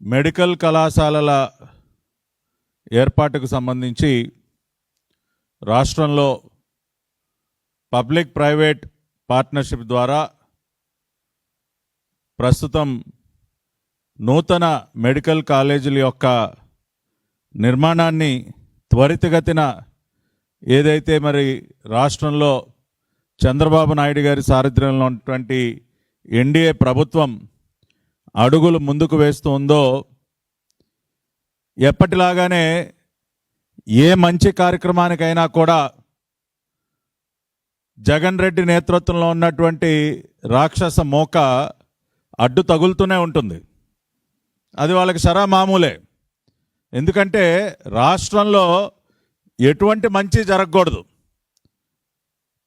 Medical కళాశాలల ఏర్పాటుకు సంబంధించి రాష్ట్రంలో పబ్లిక్ ప్రైవేట్ పార్ట్నర్షిప్ ద్వారా ప్రస్తుతం నూతన మెడికల్ కాలేజీల యొక్క నిర్మాణాన్ని త్వరితగతిన ఏదైతే మరి రాష్ట్రంలో చంద్రబాబు నాయుడు గారి సారథ్యంలో ఉన్నటువంటి ఎన్డీఏ ప్రభుత్వం అడుగులు ముందుకు వేస్తూ ఉందో ఎప్పటిలాగానే ఏ మంచి కార్యక్రమానికైనా కూడా జగన్ రెడ్డి నేతృత్వంలో ఉన్నటువంటి రాక్షస మోక అడ్డు తగులుతూనే ఉంటుంది. అది వాళ్ళకి సరా మామూలే ఎందుకంటే రాష్ట్రంలో ఎటువంటి మంచి జరగకూడదు.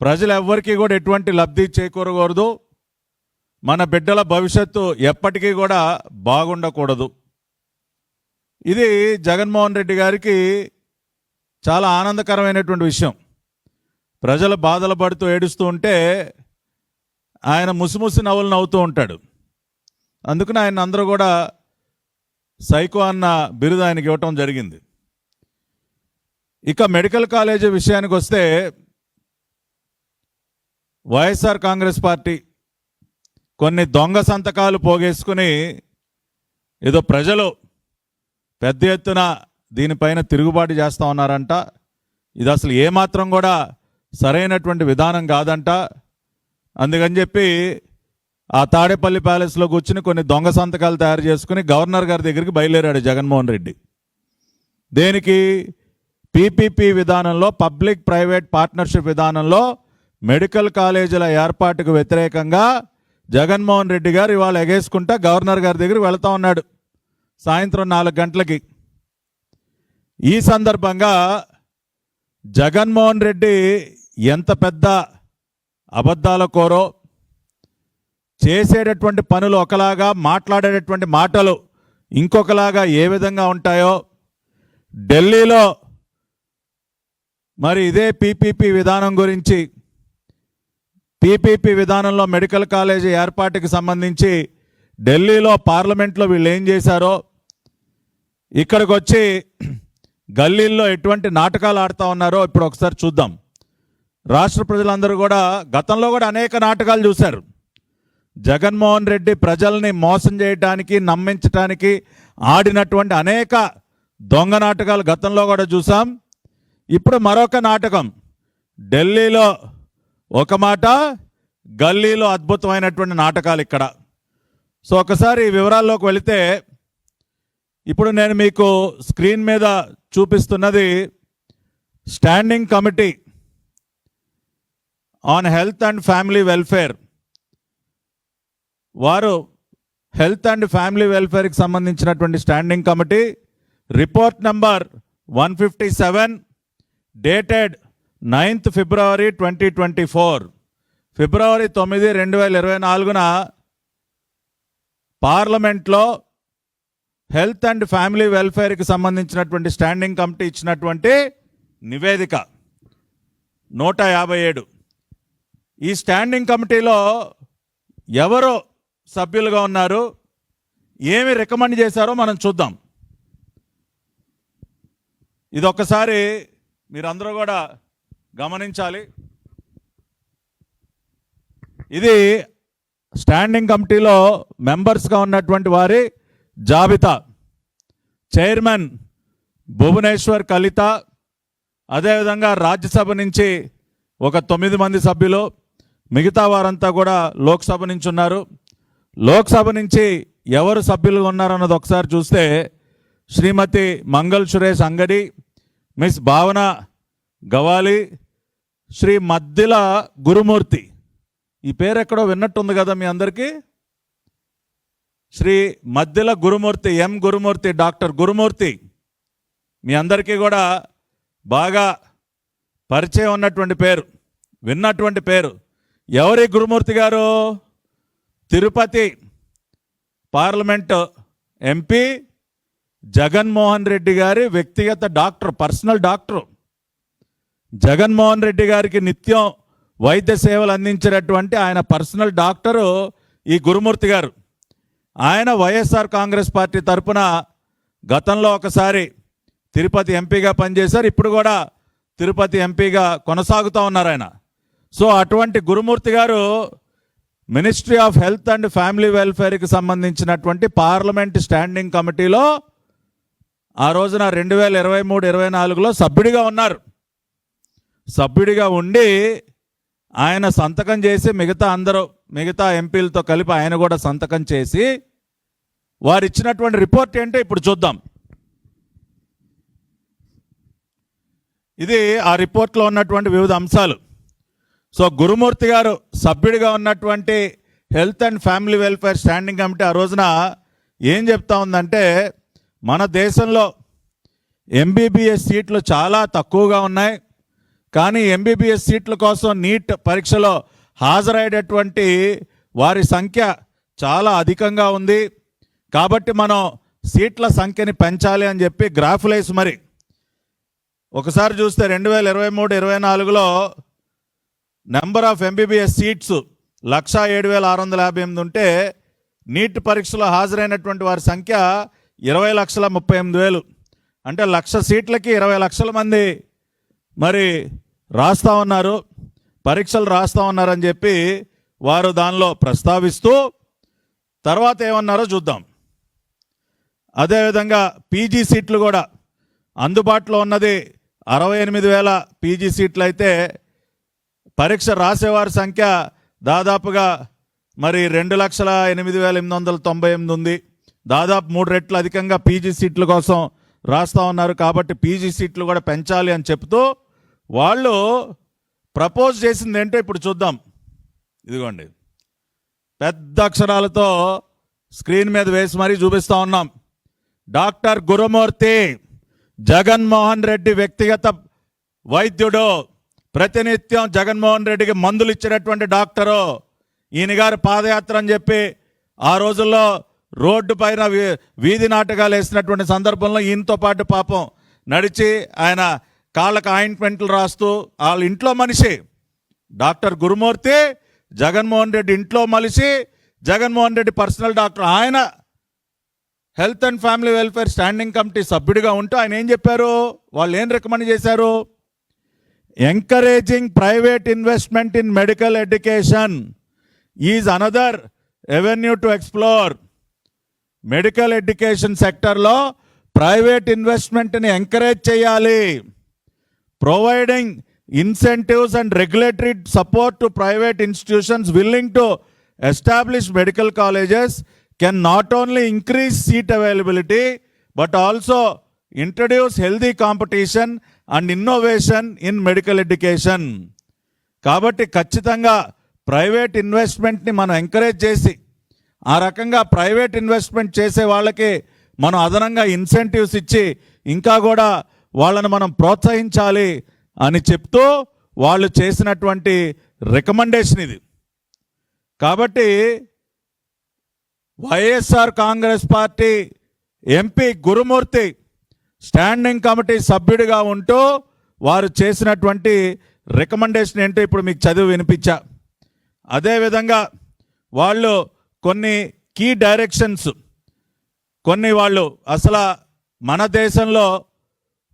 ప్రజలు ఎవ్వరికీ కూడా ఎటువంటి లబ్ధి చేకూరకూడదు. మన బిడ్డల భవిష్యత్తు ఎప్పటికీ కూడా బాగుండకూడదు. ఇది జగన్మోహన్ రెడ్డి గారికి చాలా ఆనందకరమైనటువంటి విషయం. ప్రజలు బాధలు పడుతూ ఏడుస్తూ ఉంటే ఆయన ముసిముసి నవ్వులు నవ్వుతూ ఉంటాడు. అందుకని ఆయన అందరూ కూడా సైకో అన్న బిరుదు ఆయనకి ఇవ్వటం జరిగింది. ఇక మెడికల్ కాలేజీ విషయానికి వస్తే వైఎస్ఆర్ కాంగ్రెస్ పార్టీ కొన్ని దొంగ సంతకాలు పోగేసుకుని ఏదో ప్రజలు పెద్ద ఎత్తున దీనిపైన తిరుగుబాటు చేస్తూ ఉన్నారంట. ఇది అసలు ఏమాత్రం కూడా సరైనటువంటి విధానం కాదంట. అందుకని చెప్పి ఆ తాడేపల్లి ప్యాలెస్లో కూర్చుని కొన్ని దొంగ సంతకాలు తయారు చేసుకుని గవర్నర్ గారి దగ్గరికి బయలుదేరాడు జగన్మోహన్ రెడ్డి. దేనికి? పీపీపీ విధానంలో పబ్లిక్ ప్రైవేట్ పార్ట్నర్షిప్ విధానంలో మెడికల్ కాలేజీల ఏర్పాటుకు వ్యతిరేకంగా జగన్మోహన్ రెడ్డి గారు ఇవాళ ఎగేసుకుంటా గవర్నర్ గారి దగ్గర వెళతా ఉన్నాడు సాయంత్రం నాలుగు గంటలకి. ఈ సందర్భంగా జగన్మోహన్ రెడ్డి ఎంత పెద్ద అబద్ధాల కోరో చేసేటటువంటి పనులు ఒకలాగా మాట్లాడేటటువంటి మాటలు ఇంకొకలాగా ఏ విధంగా ఉంటాయో ఢిల్లీలో మరి ఇదే పీపీపీ విధానం గురించి పీపీపీ విధానంలో మెడికల్ కాలేజీ ఏర్పాటుకి సంబంధించి ఢిల్లీలో పార్లమెంట్లో వీళ్ళు ఏం చేశారో ఇక్కడికి వచ్చి గల్లీల్లో ఎటువంటి నాటకాలు ఆడుతూ ఉన్నారో ఇప్పుడు ఒకసారి చూద్దాం. రాష్ట్ర ప్రజలందరూ కూడా గతంలో కూడా అనేక నాటకాలు చూశారు. జగన్మోహన్ రెడ్డి ప్రజల్ని మోసం చేయడానికి నమ్మించడానికి ఆడినటువంటి అనేక దొంగ నాటకాలు గతంలో కూడా చూసాం. ఇప్పుడు మరొక నాటకం ఢిల్లీలో ఒక మాట గల్లీలో అద్భుతమైనటువంటి నాటకాలు ఇక్కడ. సో ఒకసారి వివరాల్లోకి వెళితే ఇప్పుడు నేను మీకు స్క్రీన్ మీద చూపిస్తున్నది standing committee on health and family welfare. వారు హెల్త్ అండ్ ఫ్యామిలీ వెల్ఫేర్కి సంబంధించినటువంటి standing committee. Report number one fifty seven dated ninth February twenty twenty four. February తొమ్మిది రెండు వేల ఇరవై నాలుగున పార్లమెంట్లో హెల్త్ అండ్ ఫ్యామిలీ వెల్ఫేర్కి సంబంధించినటువంటి స్టాండింగ్ కమిటీ ఇచ్చినటువంటి నివేదిక నూట యాభై ఏడు. ఈ స్టాండింగ్ కమిటీలో ఎవరు సభ్యులుగా ఉన్నారు? ఏమి రికమెండ్ చేశారో మనం చూద్దాం. ఇది ఒక్కసారి మీరందరూ కూడా గమనించాలి. ఇది స్టాండింగ్ కమిటీలో మెంబర్స్గా ఉన్నటువంటి వారి జాబితా. చైర్మన్ భువనేశ్వర్ కలిత అదేవిధంగా రాజ్యసభ నుంచి ఒక తొమ్మిది మంది సభ్యులు మిగతా వారంతా కూడా లోక్సభ నుంచి ఉన్నారు. లోక్సభ నుంచి ఎవరు సభ్యులు ఉన్నారన్నది ఒకసారి చూస్తే శ్రీమతి మంగళ్ సురేష్ అంగడి మిస్ భావన గవాలి శ్రీ మద్దిల గురుమూర్తి. ఈ పేరు ఎక్కడో విన్నట్టుంది కదా మీ అందరికీ? Shri Maddila Gurumurthy M Gurumurthy doctor Gurumurthy. మీ అందరికీ కూడా బాగా పరిచయం ఉన్నటువంటి పేరు విన్నటువంటి పేరు. ఎవరి గురుమూర్తి గారు? తిరుపతి పార్లమెంట్ ఎంపీ జగన్మోహన్ రెడ్డి గారి వ్యక్తిగత doctor personal doctor. Jaganmohan Reddy గారికి నిత్యం వైద్య సేవలు అందించినటువంటి ఆయన పర్సనల్ డాక్టరు ఈ గురుమూర్తి గారు. ఆయన వైఎస్ఆర్ కాంగ్రెస్ పార్టీ తరపున గతంలో ఒకసారి తిరుపతి ఎంపీగా పనిచేశారు. ఇప్పుడు కూడా తిరుపతి ఎంపీగా కొనసాగుతూ ఉన్నారు ఆయన. సో అటువంటి Gurumurthy garu ministry of health and family వెల్ఫేర్కి సంబంధించినటువంటి పార్లమెంట్ స్టాండింగ్ కమిటీలో ఆ రోజున రెండు వేల ఇరవై మూడు ఇరవై నాలుగులో సభ్యుడిగా ఉన్నారు. సభ్యుడిగా ఉండి ఆయన సంతకం చేసి మిగతా అందరూ మిగతా ఎంపీలతో కలిపి ఆయన కూడా సంతకం చేసి వారు ఇచ్చినటువంటి రిపోర్ట్ ఏంటో ఇప్పుడు చూద్దాం. ఇది ఆ రిపోర్ట్లో ఉన్నటువంటి వివిధ అంశాలు. సో గురుమూర్తి గారు సభ్యుడిగా ఉన్నటువంటి health and family welfare standing committee ఆ రోజున ఏం చెప్తా ఉందంటే మన దేశంలో ఎంబీబీఎస్ సీట్లు చాలా తక్కువగా ఉన్నాయి. కానీ ఎంబీబీఎస్ సీట్ల కోసం నీట్ పరీక్షలో హాజరయ్యేటటువంటి వారి సంఖ్య చాలా అధికంగా ఉంది. కాబట్టి మనం సీట్ల సంఖ్యని పెంచాలి అని చెప్పి గ్రాఫులైస్ మరి. ఒకసారి చూస్తే రెండు వేల ఇరవై మూడు ఇరవై నాలుగులో నెంబర్ ఆఫ్ ఎంబీబీఎస్ సీట్స్ లక్షా ఏడు వేల ఆరు వందల యాభై ఎనిమిది ఉంటే నీట్ పరీక్షలో హాజరైనటువంటి వారి సంఖ్య ఇరవై లక్షల ముప్పై ఎనిమిది వేలు. అంటే లక్ష సీట్లకి ఇరవై లక్షల మంది మరి రాస్తా ఉన్నారు పరీక్షలు రాస్తా ఉన్నారని చెప్పి వారు దానిలో ప్రస్తావిస్తూ తర్వాత ఏమన్నారో చూద్దాం. అదేవిధంగా పీజీ సీట్లు కూడా అందుబాటులో ఉన్నది అరవై ఎనిమిది వేల పీజీ సీట్లు అయితే పరీక్ష రాసేవారి సంఖ్య దాదాపుగా మరి రెండు లక్షల ఎనిమిది వేల ఎనిమిది వందల తొంభై ఎనిమిది ఉంది. దాదాపు మూడు రెట్లు అధికంగా పీజీ సీట్ల కోసం రాస్తా ఉన్నారు కాబట్టి పీజీ సీట్లు కూడా పెంచాలి అని చెప్తూ వాళ్ళు ప్రపోజ్ చేసింది ఏంటో ఇప్పుడు చూద్దాం. ఇదిగోండి. పెద్ద అక్షరాలతో స్క్రీన్ మీద వేసి మరీ చూపిస్తా ఉన్నాం. డాక్టర్ గురుమూర్తి జగన్మోహన్ రెడ్డి వ్యక్తిగత వైద్యుడు ప్రతినిత్యం జగన్మోహన్ రెడ్డికి మందులు ఇచ్చినటువంటి డాక్టరు. ఈయన గారు పాదయాత్ర అని చెప్పి ఆ రోజుల్లో రోడ్డు పైన వీ- వీధి నాటకాలు వేసినటువంటి సందర్భంలో ఈయనతో పాటు పాపం నడిచి ఆయన కాళ్ళకు ఆయింట్మెంట్లు రాస్తూ వాళ్ళ ఇంట్లో మనిషి. డాక్టర్ గురుమూర్తి జగన్మోహన్ రెడ్డి ఇంట్లో మలిసి జగన్మోహన్ రెడ్డి పర్సనల్ డాక్టర్ ఆయన. Health and family welfare standing committee సభ్యుడిగా ఉంటూ ఆయన ఏం చెప్పారు? వాళ్ళు ఏం రికమెండ్ చేశారు? Encouraging private investment in medical education is another avenue to explore. Medical education సెక్టర్లో ప్రైవేట్ ఇన్వెస్ట్మెంట్ని ఎంకరేజ్ చేయాలి. Providing incentives and regulatory support to private institutions willing to establish medical colleges can not only increase seat availability but also introduce healthy competition and innovation in medical education కాబట్టి ఖచ్చితంగా private ఇన్వెస్ట్మెంట్ని మనం encourage చేసి ఆ రకంగా private investment చేసే వాళ్ళకి మనం అదనంగా ఇన్సెంటివ్స్ ఇచ్చి ఇంకా కూడా వాళ్ళని మనం ప్రోత్సహించాలి అని చెప్తూ వాళ్ళు చేసినటువంటి రికమెండేషన్ ఇది. కాబట్టి YSR Congress party MP Gurumurthy standing committee సభ్యుడిగా ఉంటూ వారు చేసినటువంటి రికమెండేషన్ ఏంటో ఇప్పుడు మీకు చదివి వినిపించా. అదేవిధంగా వాళ్ళు కొన్ని కీ డైరెక్షన్స్ కొన్ని వాళ్ళు అసలు మన దేశంలో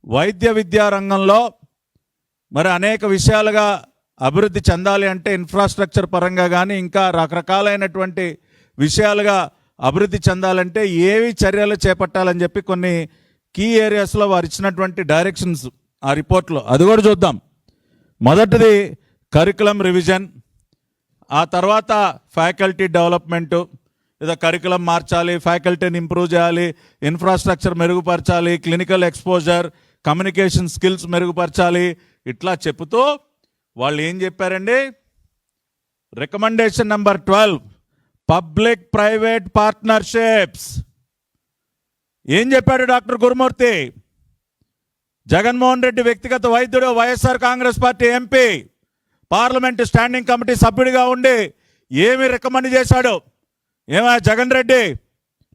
వైద్య విద్యా రంగంలో మరి అనేక విషయాలుగా అభివృద్ధి చెందాలి అంటే ఇన్ఫ్రాస్ట్రక్చర్ పరంగా కానీ ఇంకా రకరకాలైనటువంటి విషయాలుగా అభివృద్ధి చెందాలంటే ఏవి చర్యలు చేపట్టాలని చెప్పి కొన్ని కీ ఏరియాస్లో వారు ఇచ్చినటువంటి డైరెక్షన్స్ ఆ రిపోర్ట్లో అది కూడా చూద్దాం. మొదటిది కరికులం రివిజన్ ఆ తర్వాత ఫ్యాకల్టీ డెవలప్మెంటు ఏదో కరికులం మార్చాలి ఫ్యాకల్టీని ఇంప్రూవ్ చేయాలి ఇన్ఫ్రాస్ట్రక్చర్ మెరుగుపరచాలి క్లినికల్ ఎక్స్పోజర్ కమ్యూనికేషన్ స్కిల్స్ మెరుగుపరచాలి. ఇట్లా చెప్తూ వాళ్ళు ఏం చెప్పారండి? Recommendation number twelve public private partnerships. ఏం చెప్పాడు డాక్టర్ గురుమూర్తి? జగన్మోహన్ రెడ్డి వ్యక్తిగత వైద్యుడు YSR Congress party MP. Parliament standing committee సభ్యుడిగా ఉండి ఏమి రికమెండ్ చేశాడు? ఏమా జగన్ రెడ్డి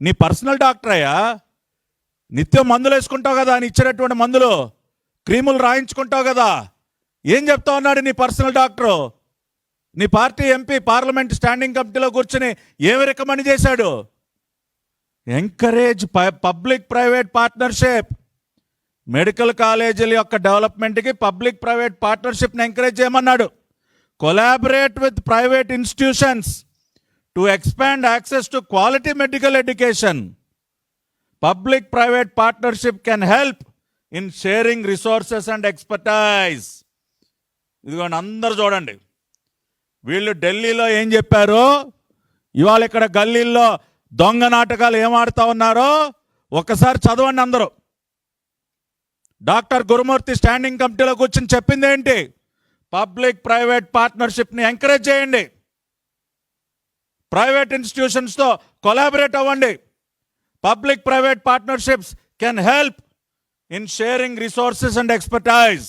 నీ పర్సనల్ డాక్టర్ అయ్యా నిత్యం మందులు వేసుకుంటావు కదా అని ఇచ్చినటువంటి మందులు క్రీములు రాయించుకుంటావు కదా. ఏం చెప్తా ఉన్నాడు నీ పర్సనల్ డాక్టరు? నీ పార్టీ ఎంపీ పార్లమెంట్ స్టాండింగ్ కమిటీలో కూర్చుని ఏమి రికమెండ్ చేశాడు? Encourage public private partnership. Medical కాలేజీల యొక్క డెవలప్మెంట్కి పబ్లిక్ ప్రైవేట్ పార్ట్నర్షిప్ని ఎంకరేజ్ చేయమన్నాడు. Collaborate with private institutions to expand access to quality medical education. Public private partnership can help in sharing resources and expertise ఇదిగోండి అందరు చూడండి. వీళ్ళు ఢిల్లీలో ఏం చెప్పారు? ఇవాళ ఇక్కడ గల్లీల్లో దొంగ నాటకాలు ఏం ఉన్నారో ఒక్కసారి చదవండి అందరూ. డాక్టర్ గురుమూర్తి స్టాండింగ్ కమిటీలో కూర్చొని చెప్పింది ఏంటి? పబ్లిక్ ప్రైవేట్ పార్ట్నర్షిప్ని ఎంకరేజ్ చేయండి. ప్రైవేట్ ఇన్స్టిట్యూషన్స్తో కొలాబరేట్ అవ్వండి. Public private partnerships can help in sharing resources and expertise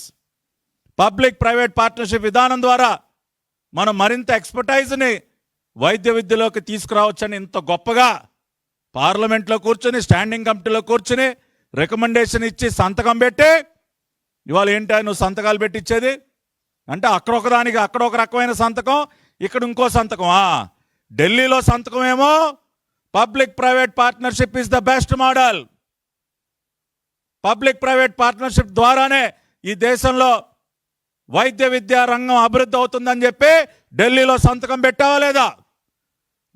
public private partnership విధానం ద్వారా మనం మరింత ఎక్స్పర్టైజ్ని వైద్య విద్యలోకి తీసుకురావచ్చని ఇంత గొప్పగా పార్లమెంట్లో కూర్చొని స్టాండింగ్ కమిటీలో కూర్చొని రికమెండేషన్ ఇచ్చి సంతకం పెట్టి ఇవాళ ఏంటి నువ్వు సంతకాలు పెట్టించేది అంటే అక్కడ దానికి అక్కడ ఒక రకమైన సంతకం ఇక్కడ ఇంకో సంతకమా ఢిల్లీలో సంతకం ఏమో public private partnership is the best model public private partnership ద్వారానే ఈ దేశంలో వైద్య విద్యా రంగం అభివృద్ధి అవుతుందని చెప్పి ఢిల్లీలో సంతకం పెట్టావా లేదా?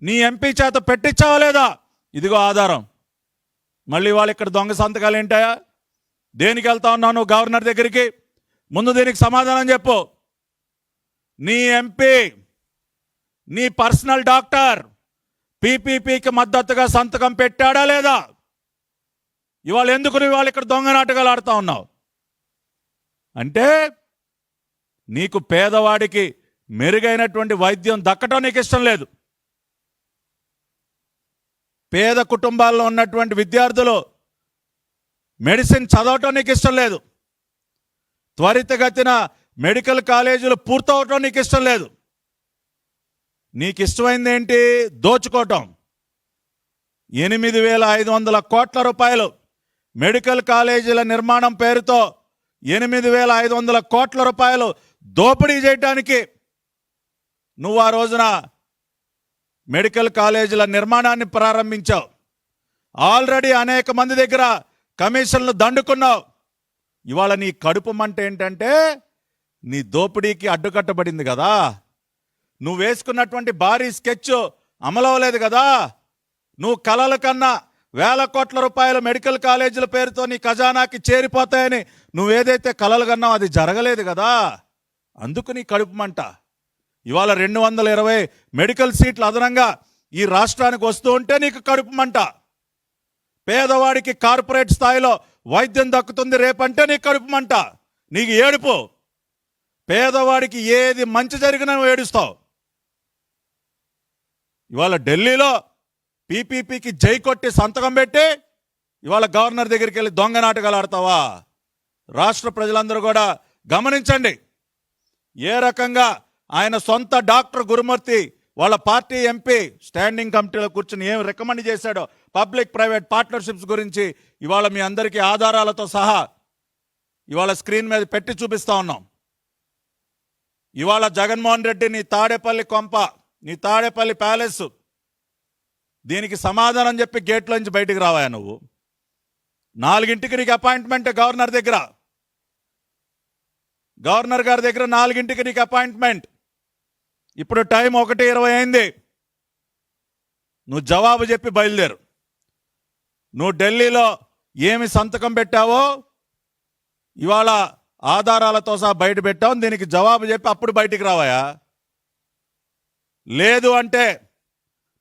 నీ ఎంపీ చేత పెట్టించావా లేదా? ఇదిగో ఆధారం. మళ్ళీ వాళ్ళు ఇక్కడ దొంగ సంతకాలు ఏంటాయా దేనికి వెళ్తా ఉన్నావు నువ్వు గవర్నర్ దగ్గరికి? ముందు దీనికి సమాధానం చెప్పు. నీ ఎంపీ నీ పర్సనల్ డాక్టర్ పీపీపీకి మద్దతుగా సంతకం పెట్టాడా లేదా? ఇవాళ ఎందుకు ఇవాళ ఇక్కడ దొంగ నాటకాలు ఆడుతా ఉన్నావు? అంటే నీకు పేదవాడికి మెరుగైనటువంటి వైద్యం దక్కటం నీకు ఇష్టం లేదు. పేద కుటుంబాల్లో ఉన్నటువంటి విద్యార్థులు మెడిసిన్ చదవటం నీకు ఇష్టం లేదు. త్వరితగతిన మెడికల్ కాలేజీలు పూర్తవటం నీకు ఇష్టం లేదు. నీకు ఇష్టమైంది ఏంటి దోచుకోవటం. ఎనిమిది వేల ఐదు వందల కోట్ల రూపాయలు. మెడికల్ కాలేజీల నిర్మాణం పేరుతో ఎనిమిది వేల ఐదు వందల కోట్ల రూపాయలు దోపిడీ చేయడానికి నువ్వు ఆ రోజున మెడికల్ కాలేజీల నిర్మాణాన్ని ప్రారంభించావు. ఆల్రెడీ అనేక మంది దగ్గర కమిషన్లు దండుకున్నావు. ఇవాళ నీ కడుపు మంట ఏంటంటే నీ దోపిడీకి అడ్డుకట్టబడింది కదా. నువ్వు వేసుకున్నటువంటి భారీ స్కెచ్ అమలవలేదు కదా? నువ్వు కలల కన్నా వేల కోట్ల రూపాయల మెడికల్ కాలేజీల పేరుతో నీ ఖజానాకి చేరిపోతాయని నువ్వేదైతే కలలు కన్నావు అది జరగలేదు కదా? అందుకు నీ కడుపు మంట. ఇవాళ రెండు వందల ఇరవై మెడికల్ సీట్లు అదనంగా ఈ రాష్ట్రానికి వస్తూ ఉంటే నీకు కడుపు మంట. పేదవాడికి కార్పొరేట్ స్థాయిలో వైద్యం దక్కుతుంది రేపంటే నీకు కడుపు మంట. నీకు ఏడుపు. పేదవాడికి ఏది మంచి జరిగినా నువ్వు ఏడుస్తావు. ఇవాళ ఢిల్లీలో పీపీపీకి జై కొట్టి సంతకం పెట్టి ఇవాళ గవర్నర్ దగ్గరికి వెళ్ళి దొంగ నాటకాలు ఆడతావా? రాష్ట్ర ప్రజలందరూ కూడా గమనించండి. ఏ రకంగా ఆయన సొంత డాక్టర్ గురుమూర్తి వాళ్ళ పార్టీ ఎంపీ స్టాండింగ్ కమిటీలో కూర్చుని ఏం రికమెండ్ చేశాడో పబ్లిక్ ప్రైవేట్ పార్ట్నర్షిప్స్ గురించి ఇవాళ మీ అందరికీ ఆధారాలతో సహా ఇవాళ స్క్రీన్ మీద పెట్టి చూపిస్తా ఉన్నాం. ఇవాళ జగన్మోహన్ రెడ్డిని తాడేపల్లి కొంప నీ తాడేపల్లి ప్యాలెస్. దీనికి సమాధానం చెప్పి గేట్లోంచి బయటికి రావాయా నువ్వు? నాలుగింటికి నీకు అపాయింట్మెంట్ గవర్నర్ దగ్గర. గవర్నర్ గారి దగ్గర నాలుగింటికి నీకు అపాయింట్మెంట్. ఇప్పుడు టైం ఒకటి ఇరవై అయింది. నువ్వు జవాబు చెప్పి బయలుదేరు. నువ్వు ఢిల్లీలో ఏమి సంతకం పెట్టావో ఇవాళ ఆధారాలతో సహా బయట పెట్టావు. దీనికి జవాబు చెప్పి అప్పుడు బయటికి రావాయా? లేదు అంటే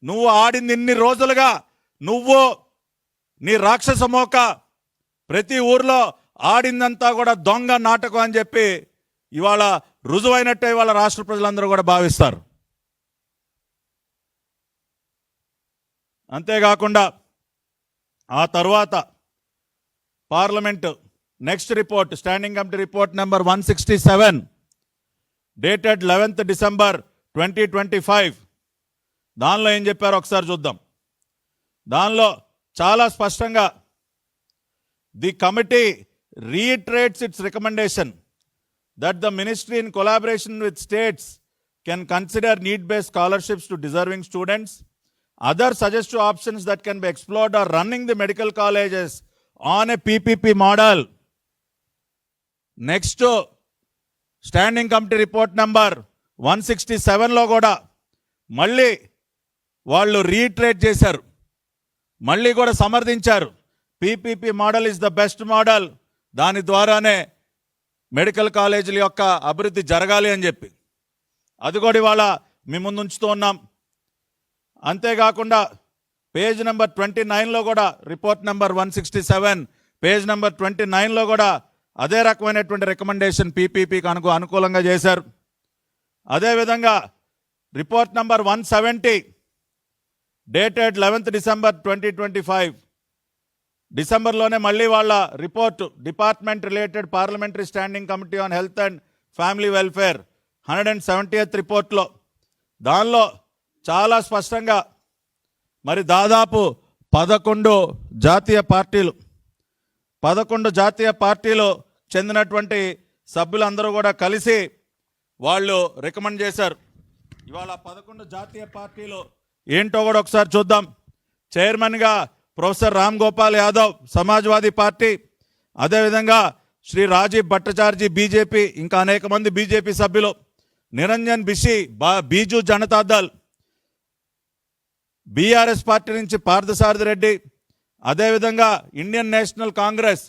నువ్వు ఆడింది ఇన్ని రోజులుగా నువ్వు నీ రాక్షస మోక ప్రతి ఊర్లో ఆడిందంతా కూడా దొంగ నాటకం అని చెప్పి ఇవాళ రుజువైనట్టే ఇవాళ రాష్ట్ర ప్రజలందరూ కూడా భావిస్తారు. అంతేకాకుండా ఆ తర్వాత parliament next report standing committee report number one sixty seven dated eleventh December twenty twenty five. దానిలో ఏం చెప్పారు ఒకసారి చూద్దాం. దానిలో చాలా స్పష్టంగా the committee reiterates its recommendation that the ministry in collaboration with states can consider NEET base scholarships to deserving students. Other suggest options that can be explored are running the medical colleges on a PPP model. Next standing committee report number one sixty సెవెన్లో కూడా మళ్ళీ వాళ్ళు reiterate చేశారు. మళ్ళీ కూడా సమర్థించారు. PPP model is the best model. దాని ద్వారానే medical కాలేజీల యొక్క అభివృద్ధి జరగాలి అని చెప్పి. అది కూడా ఇవాళ మీ ముందు ఉంచుతూ ఉన్నాం. అంతేకాకుండా పేజ్ నెంబర్ ట్వంటీ నైన్లో కూడా report number one sixty seven page number twenty నైన్లో కూడా అదే రకమైనటువంటి రికమెండేషన్ పీపీపీకి అనుకు అనుకూలంగా చేశారు. అదేవిధంగా report number one seventy dated eleventh December twenty twenty five. డిసెంబర్లోనే మళ్ళీ వాళ్ళ report department related parliamentary standing committee on health and family welfare hundred and seventy eighth రిపోర్ట్లో. దానిలో చాలా స్పష్టంగా మరి దాదాపు పదకొండు జాతీయ పార్టీలు పదకొండు జాతీయ పార్టీలు చెందినటువంటి సభ్యులందరూ కూడా కలిసి వాళ్ళు రికమెండ్ చేశారు. ఇవాళ పదకొండు జాతీయ పార్టీలు ఏంటో కూడా ఒకసారి చూద్దాం. చైర్మన్గా ప్రొఫెసర్ రామ్ గోపాల్ యాదవ్ సమాజ్వాదీ పార్టీ అదేవిధంగా శ్రీ రాజీవ్ భట్టాచార్జీ బీజేపీ ఇంకా అనేక మంది బీజేపీ సభ్యులు నిరంజన్ బిషి బా బీజు జనతాదళ్ బీఆర్ఎస్ పార్టీ నుంచి పార్థసారథి రెడ్డి అదేవిధంగా ఇండియన్ నేషనల్ కాంగ్రెస్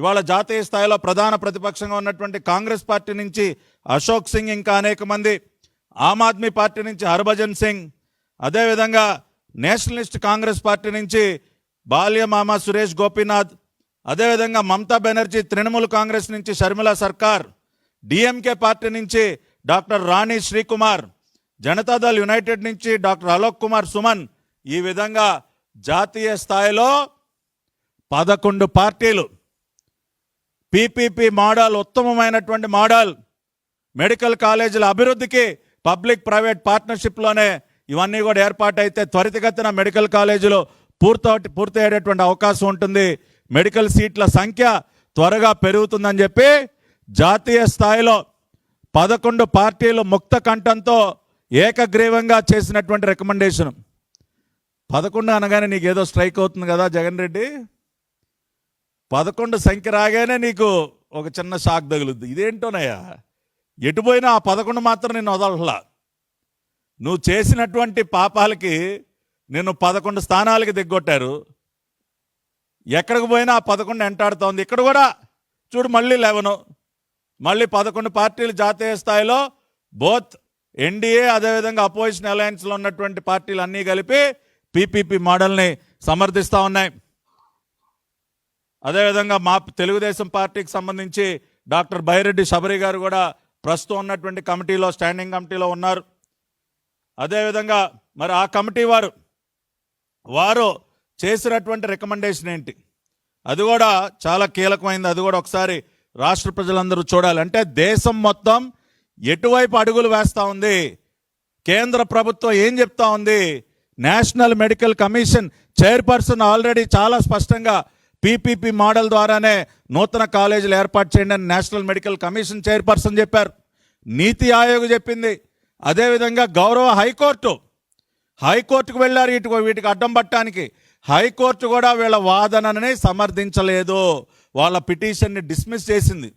ఇవాళ జాతీయ స్థాయిలో ప్రధాన ప్రతిపక్షంగా ఉన్నటువంటి కాంగ్రెస్ పార్టీ నుంచి అశోక్ సింగ్ ఇంకా అనేక మంది ఆమ్ ఆద్మీ పార్టీ నుంచి హర్భజన్ సింగ్ అదేవిధంగా నేషనలిస్ట్ కాంగ్రెస్ పార్టీ నుంచి బాల్యమామ సురేష్ గోపీనాథ్ అదేవిధంగా మమతా బెనర్జీ తృణమూల్ కాంగ్రెస్ నుంచి షర్మిల సర్కార్ డిఎంకే పార్టీ నుంచి డాక్టర్ రాణి శ్రీకుమార్ జనతాదళ్ యునైటెడ్ నుంచి డాక్టర్ అలోక్ కుమార్ సుమన్. ఈ విధంగా జాతీయ స్థాయిలో పదకొండు పార్టీలు పీపీపీ మోడల్ ఉత్తమమైనటువంటి మోడల్. మెడికల్ కాలేజీల అభివృద్ధికి పబ్లిక్ ప్రైవేట్ పార్ట్నర్షిప్లోనే ఇవన్నీ కూడా ఏర్పాటైతే త్వరితగతిన మెడికల్ కాలేజీలు పూర్తి పూర్తయ్యేటటువంటి అవకాశం ఉంటుంది. మెడికల్ సీట్ల సంఖ్య త్వరగా పెరుగుతుందని చెప్పి జాతీయ స్థాయిలో పదకొండు పార్టీలు ముక్త కంఠంతో ఏకగ్రీవంగా చేసినటువంటి రికమెండేషన్. పదకొండు అనగానే నీకు ఏదో స్ట్రైక్ అవుతుంది కదా జగన్ రెడ్డి? పదకొండు సంఖ్య రాగానే నీకు ఒక చిన్న షాక్ తగులుద్ది. ఇదేంటోనయ్యా? ఎటు పోయినా ఆ పదకొండు మాత్రం నేను వదలలా నువ్వు చేసినటువంటి పాపాలకి నిన్ను పదకొండు స్థానాలకి దిగ్గొట్టారు. ఎక్కడికి పోయినా ఆ పదకొండు ఎంటాడుతోంది. ఇక్కడ కూడా చూడు మళ్ళీ లెవెను. మళ్ళీ పదకొండు పార్టీలు జాతీయ స్థాయిలో బోత్ ఎన్డీఏ అదేవిధంగా అపోజిషన్ అలయన్స్లో ఉన్నటువంటి పార్టీలు అన్నీ కలిపి పీపీపీ మోడల్ని సమర్థిస్తూ ఉన్నాయి. అదేవిధంగా మా తెలుగుదేశం పార్టీకి సంబంధించి డాక్టర్ బైరెడ్డి శబరి గారు కూడా ప్రస్తుతం ఉన్నటువంటి కమిటీలో స్టాండింగ్ కమిటీలో ఉన్నారు. అదేవిధంగా మరి ఆ కమిటీ వారు వారు చేసినటువంటి రికమెండేషన్ ఏంటి? అది కూడా చాలా కీలకమైంది. అది కూడా ఒకసారి రాష్ట్ర ప్రజలందరూ చూడాలి. అంటే దేశం మొత్తం ఎటువైపు అడుగులు వేస్తూ ఉంది? కేంద్ర ప్రభుత్వం ఏం చెప్తా ఉంది? National medical commission chairperson already చాలా స్పష్టంగా పీపీపీ మోడల్ ద్వారానే నూతన కాలేజీలు ఏర్పాటు చేయండి అని నేషనల్ మెడికల్ కమిషన్ చైర్పర్సన్ చెప్పారు. నీతి ఆయోగ్ చెప్పింది. అదేవిధంగా గౌరవ హైకోర్టు. హైకోర్టుకు వెళ్ళారు. ఇటు వీటికి అడ్డం పట్టడానికి. హైకోర్టు కూడా వీళ్ళ వాదనని సమర్థించలేదు. వాళ్ళ పిటిషన్ని డిస్మిస్ చేసింది.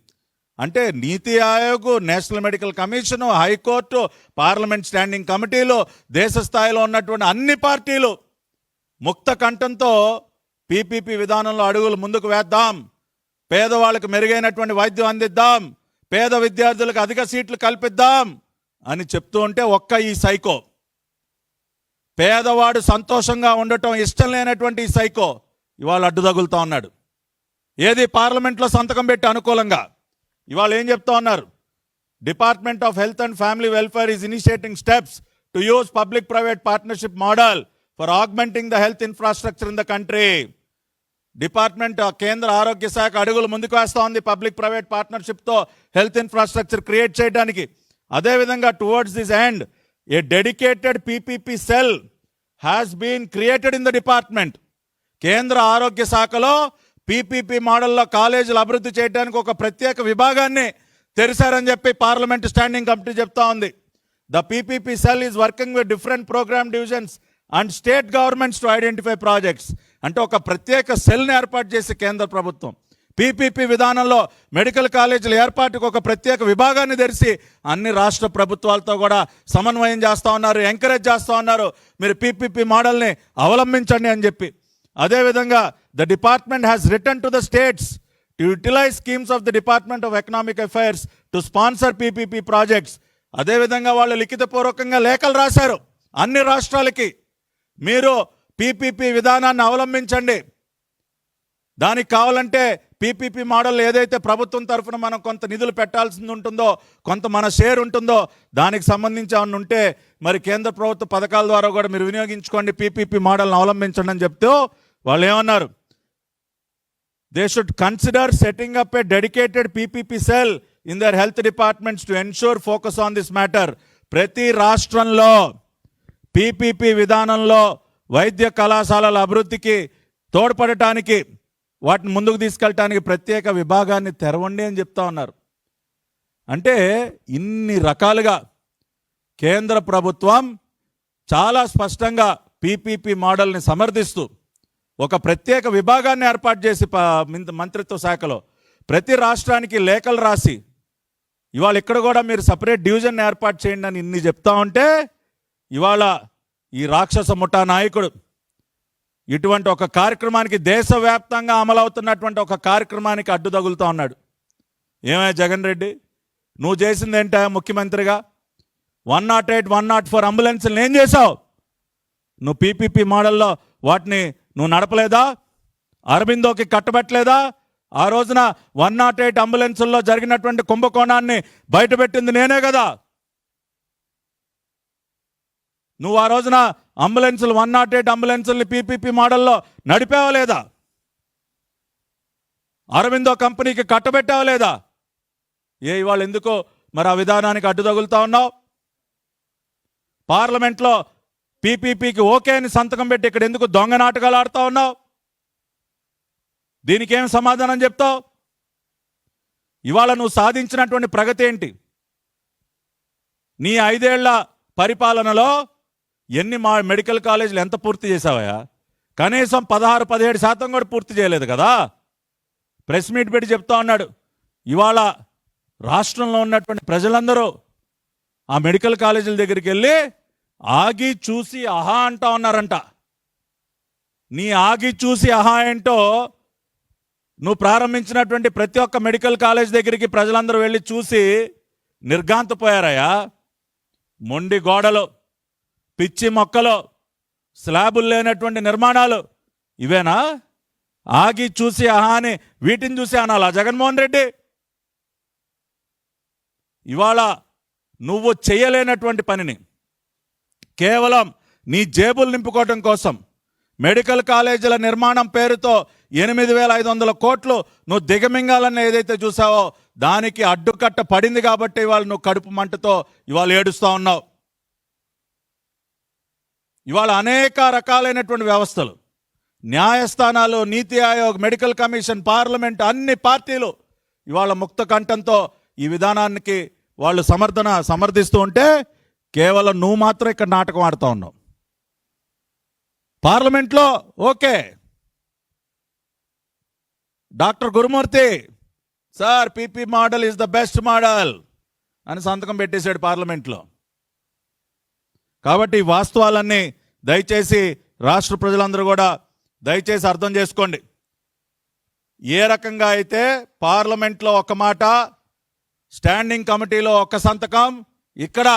అంటే NITI Aayog national medical commission high court parliament standing కమిటీలు దేశ స్థాయిలో ఉన్నటువంటి అన్ని పార్టీలు ముక్త కంఠంతో పీపీపీ విధానంలో అడుగులు ముందుకు వేద్దాం. పేదవాళ్ళకి మెరుగైనటువంటి వైద్యం అందిద్దాం. పేద విద్యార్థులకు అధిక సీట్లు కల్పిద్దాం అని చెప్తూ ఉంటే ఒక్క ఈ సైకో. పేదవాడు సంతోషంగా ఉండటం ఇష్టం లేనటువంటి ఈ సైకో ఇవాళ అడ్డు తగులుతా ఉన్నాడు. ఏది పార్లమెంట్లో సంతకం పెట్టి అనుకూలంగా? ఇవాళ ఏం చెప్తా ఉన్నారు? Department of health and family welfare is initiating steps to use public private partnership model. For augmenting the health infrastructure in the country department కేంద్ర ఆరోగ్య శాఖ అడుగులు ముందుకు వేస్తూ ఉంది పబ్లిక్ ప్రైవేట్ పార్ట్నర్షిప్తో హెల్త్ ఇన్ఫ్రాస్ట్రక్చర్ క్రియేట్ చేయడానికి. అదేవిధంగా towards this end a dedicated PPP cell has been created in the department కేంద్ర ఆరోగ్య శాఖలో పీపీపీ మోడల్లో కాలేజీలు అభివృద్ధి చేయడానికి ఒక ప్రత్యేక విభాగాన్ని తెరిచారని చెప్పి పార్లమెంట్ స్టాండింగ్ కమిటీ చెప్తా ఉంది. The PPP cell is working with different programme divisions and state governments to identify projects. అంటే ఒక ప్రత్యేక సెల్ని ఏర్పాటు చేసి కేంద్ర ప్రభుత్వం. పీపీపీ విధానంలో మెడికల్ కాలేజీల ఏర్పాటుకు ఒక ప్రత్యేక విభాగాన్ని తెరిచి అన్ని రాష్ట్ర ప్రభుత్వాలతో కూడా సమన్వయం చేస్తూ ఉన్నారు ఎంకరేజ్ చేస్తూ ఉన్నారు. మీరు పీపీపీ మోడల్ని అవలంబించండి అని చెప్పి. అదేవిధంగా the department has written to the states to utilise schemes of the department of economic affairs to sponsor PPP projects. అదేవిధంగా వాళ్ళు లిఖితపూర్వకంగా లేఖలు రాశారు. అన్ని రాష్ట్రాలకి మీరు పీపీపీ విధానాన్ని అవలంబించండి. దానికి కావాలంటే పీపీపీ మోడల్ ఏదైతే ప్రభుత్వం తరఫున మనం కొంత నిధులు పెట్టాల్సింది ఉంటుందో కొంత మన షేర్ ఉంటుందో దానికి సంబంధించి ఏమన్నా ఉంటే మరి కేంద్ర ప్రభుత్వ పథకాల ద్వారా కూడా మీరు వినియోగించుకోండి పీపీపీ మోడల్ని అవలంబించండి అని చెప్తూ వాళ్ళు ఏమన్నారు. They should consider setting up a dedicated PPP cell in their health departments to ensure focus on this matter ప్రతి రాష్ట్రంలో పీపీపీ విధానంలో వైద్య కళాశాలల అభివృద్ధికి తోడ్పడటానికి వాటిని ముందుకు తీసుకెళ్ళటానికి ప్రత్యేక విభాగాన్ని తెరవండి అని చెప్తా ఉన్నారు. అంటే ఇన్ని రకాలుగా కేంద్ర ప్రభుత్వం చాలా స్పష్టంగా పీపీపీ మోడల్ని సమర్థిస్తూ ఒక ప్రత్యేక విభాగాన్ని ఏర్పాటు చేసి మంత్రిత్వ శాఖలో ప్రతి రాష్ట్రానికి లేఖలు రాసి ఇవాళ ఇక్కడ కూడా మీరు సపరేట్ డివిజన్ ఏర్పాటు చేయండి అని ఇన్ని చెప్తా ఉంటే ఇవాళ ఈ రాక్షస ముఠా నాయకుడు ఇటువంటి ఒక కార్యక్రమానికి దేశవ్యాప్తంగా అమలవుతున్నటువంటి ఒక కార్యక్రమానికి అడ్డు తగులుతా ఉన్నాడు. ఏమే జగన్ రెడ్డి? నువ్వు చేసింది ఏంటా ముఖ్యమంత్రిగా? One nought eight one nought four అంబులెన్స్లు ఏం చేసావు నువ్వు పీపీపీ మోడల్లో వాటిని నువ్వు నడపలేదా? అరబిందోకి కట్టబెట్టలేదా? ఆ రోజున వన్ నాట్ ఎయిట్ అంబులెన్సుల్లో జరిగినటువంటి కుంభకోణాన్ని బయటపెట్టింది నేనే కదా. నువ్వు ఆ రోజున అంబులెన్సులు వన్ నాట్ ఎయిట్ అంబులెన్సుల్ని పీపీపీ మోడల్లో నడిపావా లేదా? అరవిందో కంపెనీకి కట్టబెట్టావా లేదా? ఏ ఇవాళ ఎందుకో మరి ఆ విధానానికి అడ్డు తగులుతా ఉన్నావు? పార్లమెంట్లో పీపీపీకి ఓకే అని సంతకం పెట్టి ఇక్కడ ఎందుకు దొంగ నాటకాలు ఆడుతా ఉన్నావు? దీనికి సమాధానం చెప్తావు? ఇవాళ నువ్వు సాధించినటువంటి ప్రగతి ఏంటి? నీ ఐదేళ్ళ పరిపాలనలో ఎన్ని మా మెడికల్ కాలేజీలు ఎంత పూర్తి చేసావయా కనీసం పదహారు పదిహేడు శాతం కూడా పూర్తి చేయలేదు కదా? ప్రెస్ మీట్ పెట్టి చెప్తా ఉన్నాడు. ఇవాళ రాష్ట్రంలో ఉన్నటువంటి ప్రజలందరూ ఆ మెడికల్ కాలేజీల దగ్గరికి వెళ్ళి ఆగి చూసి అహా అంటా ఉన్నారంట. నీ ఆగి చూసి అహా ఏంటో నువ్వు ప్రారంభించినటువంటి ప్రతి ఒక్క మెడికల్ కాలేజ్ దగ్గరికి ప్రజలందరూ వెళ్ళి చూసి నిర్గాంతపోయారయ్యా మొండి గోడలు పిచ్చి మొక్కలు స్లాబులు లేనటువంటి నిర్మాణాలు ఇవేనా? ఆగి చూసి ఆహా అని వీటిని చూసి అనాలా జగన్మోహన్ రెడ్డి? ఇవాళ నువ్వు చేయలేనటువంటి పనిని కేవలం నీ జేబులు నింపుకోవటం కోసం మెడికల్ కాలేజీల నిర్మాణం పేరుతో ఎనిమిది వేల ఐదు వందల కోట్లు నువ్వు దిగమింగాలని ఏదైతే చూసావో దానికి అడ్డుకట్ట పడింది కాబట్టి ఇవాళ నువ్వు కడుపు మంటతో ఇవాళ ఏడుస్తూ ఉన్నావు. ఇవాళ అనేక రకాలైనటువంటి వ్యవస్థలు. న్యాయస్థానాలు నీతి ఆయోగ్ మెడికల్ కమిషన్ పార్లమెంట్ అన్ని పార్టీలు ఇవాళ ముక్త కంఠంతో ఈ విధానానికి వాళ్ళు సమర్థన సమర్థిస్తూ ఉంటే కేవలం నువ్వు మాత్రం ఇక్కడ నాటకం ఆడుతూ ఉన్నావు. పార్లమెంట్లో okay. Doctor Gurumoorthy sir PP model is the best model అని సంతకం పెట్టేశాడు పార్లమెంట్లో. కాబట్టి ఈ వాస్తవాలన్నీ దయచేసి రాష్ట్ర ప్రజలందరూ కూడా దయచేసి అర్థం చేసుకోండి. ఏ రకంగా అయితే పార్లమెంట్లో ఒక మాట స్టాండింగ్ కమిటీలో ఒక సంతకం ఇక్కడ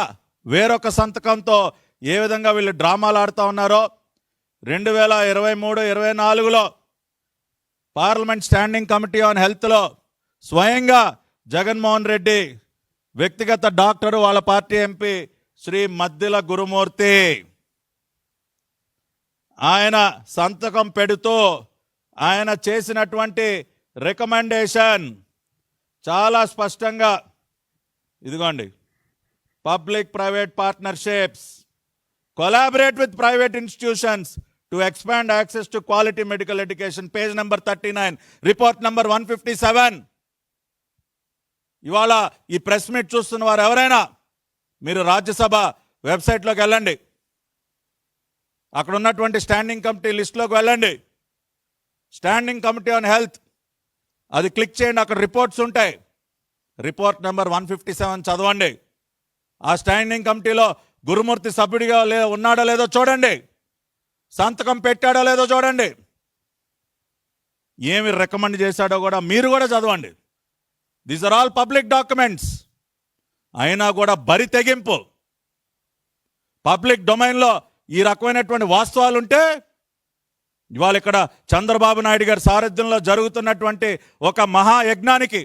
వేరొక సంతకంతో ఏ విధంగా వీళ్ళు డ్రామాలు ఆడుతూ ఉన్నారో రెండు వేల ఇరవై మూడు ఇరవై నాలుగులో పార్లమెంట్ స్టాండింగ్ కమిటీ ఆన్ హెల్త్లో స్వయంగా జగన్మోహన్ రెడ్డి వ్యక్తిగత డాక్టరు వాళ్ళ పార్టీ ఎంపీ శ్రీ మద్దిల గురుమూర్తి. ఆయన సంతకం పెడుతూ ఆయన చేసినటువంటి రికమెండేషన్ చాలా స్పష్టంగా ఇదిగోండి public private partnerships collaborate with private institutions to expand access to quality medical education. Page number thirty nine report number one fifty seven. ఇవాళ ఈ ప్రెస్ మీట్ చూస్తున్న వారు ఎవరైనా మీరు రాజ్యసభ వెబ్సైట్లోకి వెళ్ళండి. అక్కడ ఉన్నటువంటి స్టాండింగ్ కమిటీ లిస్టులోకి వెళ్ళండి. Standing committee on health. అది క్లిక్ చేయండి అక్కడ రిపోర్ట్స్ ఉంటాయి. Report number one fifty seven చదవండి. ఆ స్టాండింగ్ కమిటీలో గురుమూర్తి సభ్యుడిగా లే ఉన్నాడో లేదో చూడండి. సంతకం పెట్టాడో లేదో చూడండి. ఏమి రికమెండ్ చేశాడో కూడా మీరు కూడా చదవండి. These are all public documents అయినా కూడా బరి తెగింపు. పబ్లిక్ డొమైన్లో ఈ రకమైనటువంటి వాస్తవాలు ఉంటే ఇవాళ ఇక్కడ చంద్రబాబు నాయుడు గారి సారథ్యంలో జరుగుతున్నటువంటి ఒక మహాయజ్ఞానికి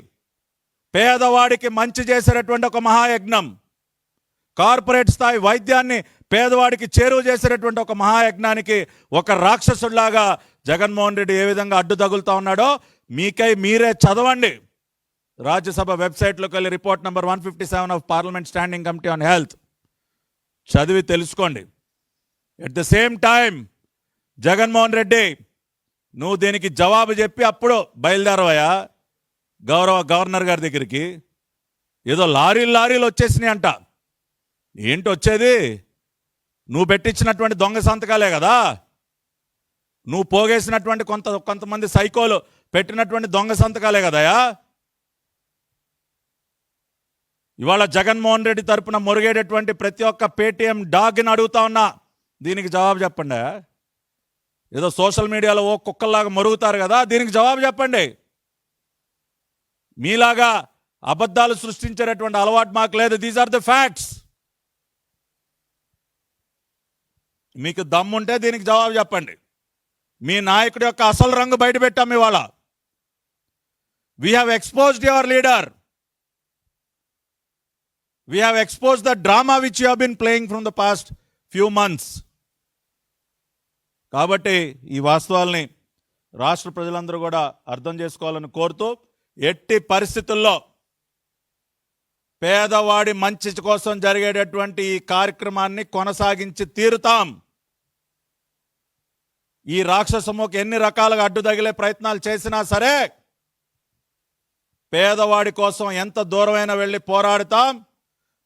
పేదవాడికి మంచి చేసేటటువంటి ఒక మహాయజ్ఞం కార్పొరేట్ స్థాయి వైద్యాన్ని పేదవాడికి చేరువ చేసేటటువంటి ఒక మహాయజ్ఞానికి ఒక రాక్షసుడిలాగా జగన్మోహన్ రెడ్డి ఏ విధంగా అడ్డు తగులుతా ఉన్నాడో మీకై మీరే చదవండి. రాజ్యసభ వెబ్సైట్లోకి వెళ్ళి report number one fifty seven of parliament standing committee on health. చదివి తెలుసుకోండి. At the same time Jaganmohan Reddy నువ్వు దీనికి జవాబు చెప్పి అప్పుడు బయలుదేరవయా గౌరవ గవర్నర్ గారి దగ్గరికి. ఏదో లారీలు లారీలు వచ్చేసినాయి అంట. ఏంటి వచ్చేది? నువ్వు పెట్టించినటువంటి దొంగ సంతకాలే కదా. నువ్వు పోగేసినటువంటి కొంత కొంతమంది సైకోలు పెట్టినటువంటి దొంగ సంతకాలే కదయా ఇవాళ జగన్మోహన్ రెడ్డి తరపున మురిగేటటువంటి ప్రతి ఒక్క పేటీఎం డాగ్ని అడుగుతా ఉన్నా దీనికి జవాబు చెప్పండి. ఏదో సోషల్ మీడియాలో ఓ కుక్కల్లాగా మరుగుతారు కదా దీనికి జవాబు చెప్పండి. మీలాగా అబద్ధాలు సృష్టించేటటువంటి అలవాటు మాకు లేదు. దీస్ ఆర్ ద ఫ్యాక్ట్స్ మీకు దమ్ముంటే దీనికి జవాబు చెప్పండి. మీ నాయకుడి యొక్క అసలు రంగు బయటపెట్టాం ఇవాళ. We have exposed your leader we have expose the drama which you been playing from the past few months కాబట్టి ఈ వాస్తవాల్ని రాష్ట్ర ప్రజలందరూ కూడా అర్థం చేసుకోవాలని కోరుతూ ఎట్టి పరిస్థితుల్లో పేదవాడి మంచి కోసం జరిగేటటువంటి ఈ కార్యక్రమాన్ని కొనసాగించి తీరుతాం. ఈ రాక్షసముకి ఎన్ని రకాలుగా అడ్డు తగిలే ప్రయత్నాలు చేసినా సరే పేదవాడి కోసం ఎంత దూరమైనా వెళ్ళి పోరాడుతాం.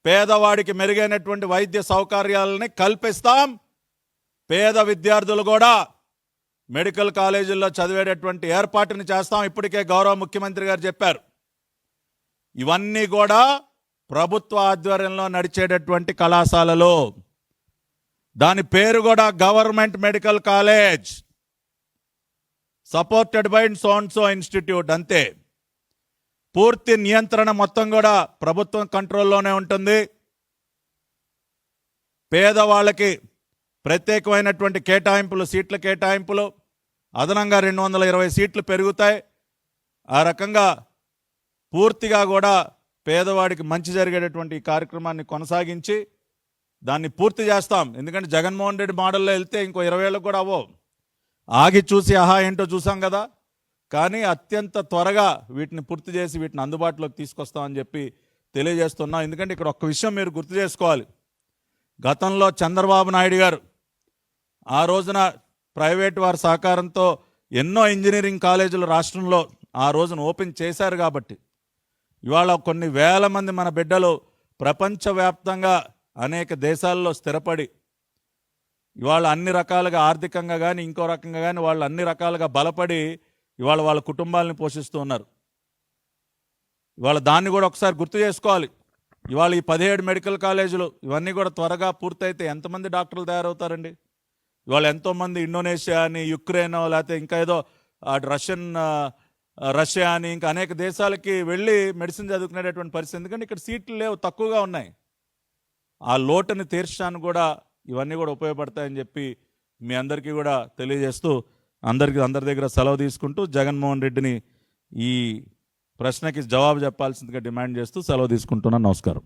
పేదవాడికి మెరుగైనటువంటి వైద్య సౌకర్యాలని కల్పిస్తాం. పేద విద్యార్థులు కూడా మెడికల్ కాలేజీల్లో చదివేటటువంటి ఏర్పాటుని చేస్తాం. ఇప్పటికే గౌరవ ముఖ్యమంత్రి గారు చెప్పారు. ఇవన్నీ కూడా ప్రభుత్వ ఆధ్వర్యంలో నడిచేటటువంటి కళాశాలలు. దాని పేరు కూడా government medical college. Supported by సోన్సో institute అంతే. పూర్తి నియంత్రణ మొత్తం కూడా ప్రభుత్వం కంట్రోల్లోనే ఉంటుంది. పేదవాళ్ళకి ప్రత్యేకమైనటువంటి కేటాయింపులు సీట్ల కేటాయింపులు. అదనంగా రెండు వందల ఇరవై సీట్లు పెరుగుతాయి. ఆ రకంగా పూర్తిగా కూడా పేదవాడికి మంచి జరిగేటటువంటి ఈ కార్యక్రమాన్ని కొనసాగించి దాన్ని పూర్తి చేస్తాం. ఎందుకంటే జగన్మోహన్ రెడ్డి మోడల్లో వెళ్తే ఇంకో ఇరవై ఏళ్ళకు కూడా అవ్వవు. ఆగి చూసి ఆహా ఏంటో చూసాం కదా. కానీ అత్యంత త్వరగా వీటిని పూర్తి చేసి వీటిని అందుబాటులోకి తీసుకొస్తామని చెప్పి తెలియజేస్తున్నాం. ఎందుకంటే ఇక్కడ ఒక్క విషయం మీరు గుర్తు చేసుకోవాలి. గతంలో చంద్రబాబు నాయుడు గారు ఆ రోజున ప్రైవేట్ వారి సహకారంతో ఎన్నో ఇంజనీరింగ్ కాలేజీలు రాష్ట్రంలో ఆ రోజున ఓపెన్ చేశారు కాబట్టి ఇవాళ కొన్ని వేల మంది మన బిడ్డలు ప్రపంచవ్యాప్తంగా అనేక దేశాల్లో స్థిరపడి ఇవాళ అన్ని రకాలుగా ఆర్థికంగా కానీ ఇంకో రకంగా కానీ వాళ్ళు అన్ని రకాలుగా బలపడి ఇవాళ వాళ్ళ కుటుంబాలని పోషిస్తూ ఉన్నారు. ఇవాళ దాన్ని కూడా ఒకసారి గుర్తు చేసుకోవాలి. ఇవాళ ఈ పదిహేడు మెడికల్ కాలేజీలు ఇవన్నీ కూడా త్వరగా పూర్తయితే ఎంతమంది డాక్టర్లు తయారవుతారండి? ఇవాళ ఎంతోమంది ఇండోనేషియా అని యుక్రెయిన్ లేకపోతే ఇంకా ఏదో ఆ రష్యన్ రష్యా అని ఇంకా అనేక దేశాలకి వెళ్ళి మెడిసిన్ చదువుకునేటటువంటి పరిస్థితి. ఎందుకంటే ఇక్కడ సీట్లు లేవు తక్కువగా ఉన్నాయి. ఆ లోటుని తీర్చడానికి కూడా ఇవన్నీ కూడా ఉపయోగపడతాయని చెప్పి మీ అందరికీ కూడా తెలియజేస్తూ అందరికి అందరి దగ్గర సెలవు తీసుకుంటూ జగన్మోహన్ రెడ్డిని ఈ ప్రశ్నకి జవాబు చెప్పాల్సిందిగా డిమాండ్ చేస్తూ సెలవు తీసుకుంటున్నాను. నమస్కారం.